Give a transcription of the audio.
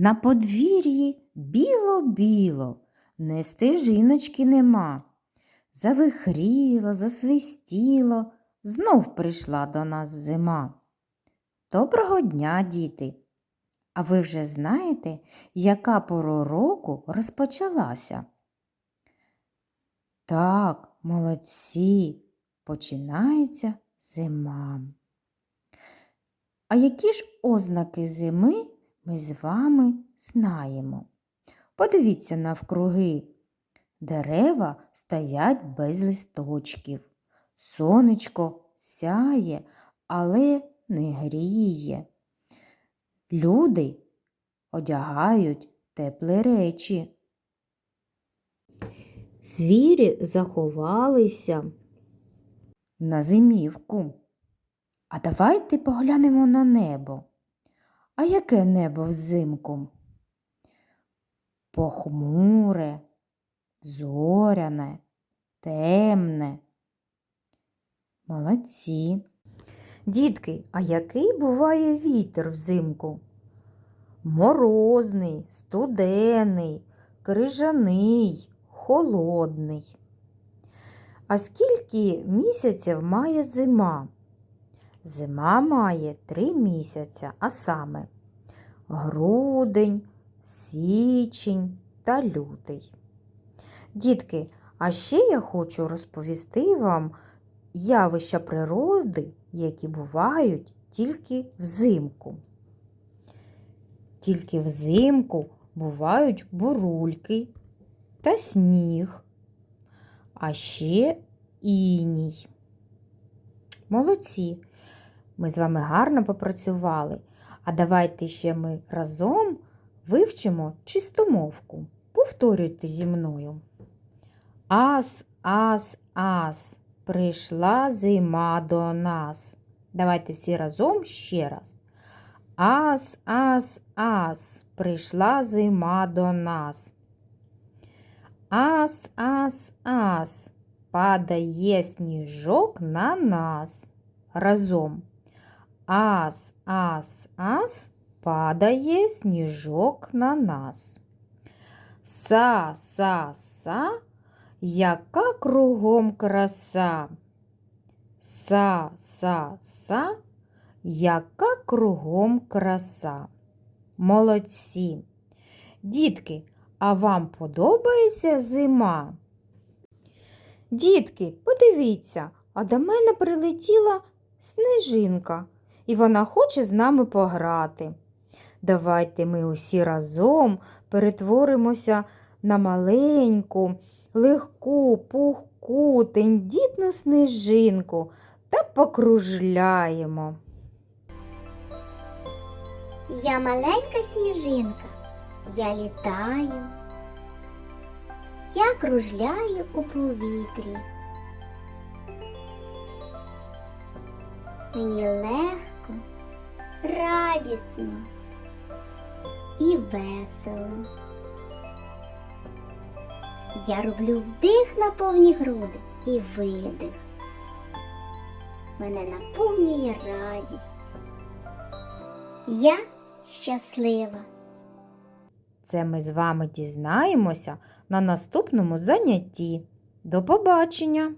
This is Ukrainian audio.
На подвір'ї біло-біло, не стежиночки нема. Завихріло, засвистіло, знов прийшла до нас зима. Доброго дня, діти! А ви вже знаєте, яка пора року розпочалася? Так, молодці, починається зима. А які ж ознаки зими ми з вами знаємо? Подивіться навкруги. Дерева стоять без листочків. Сонечко сяє, але не гріє. Люди одягають теплі речі. Звірі заховалися на зимівку. А давайте поглянемо на небо. А яке небо взимку? Похмуре, зоряне, темне. Молодці. Дітки, а який буває вітер взимку? Морозний, студений, крижаний, холодний. А скільки місяців має зима? Зима має три місяця, а саме грудень, січень та лютий. Дітки, а ще я хочу розповісти вам явища природи, які бувають тільки взимку. Тільки взимку бувають бурульки та сніг, а ще іній. Молодці! Ми з вами гарно попрацювали. А давайте ще ми разом вивчимо чистомовку. Повторюйте зі мною. Ас, ас, ас, прийшла зима до нас. Давайте всі разом ще раз. Ас, ас, ас, прийшла зима до нас. Ас, ас, ас, падає сніжок на нас. Разом. Ас, ас, ас, падає сніжок на нас. Са, са, са, яка кругом краса. Са, са, са, яка кругом краса. Молодці. Дітки, а вам подобається зима? Дітки, подивіться, а до мене прилетіла сніжинка, і вона хоче з нами пограти. Давайте ми усі разом перетворимося на маленьку, легку, пухку, тендітну снежинку та покружляємо. Я маленька сніжинка, я літаю, я кружляю у повітрі. Мені легко, радісно і весело. Я роблю вдих на повні груди і видих. Мене наповнює радість. Я щаслива. Це ми з вами дізнаємося на наступному занятті. До побачення!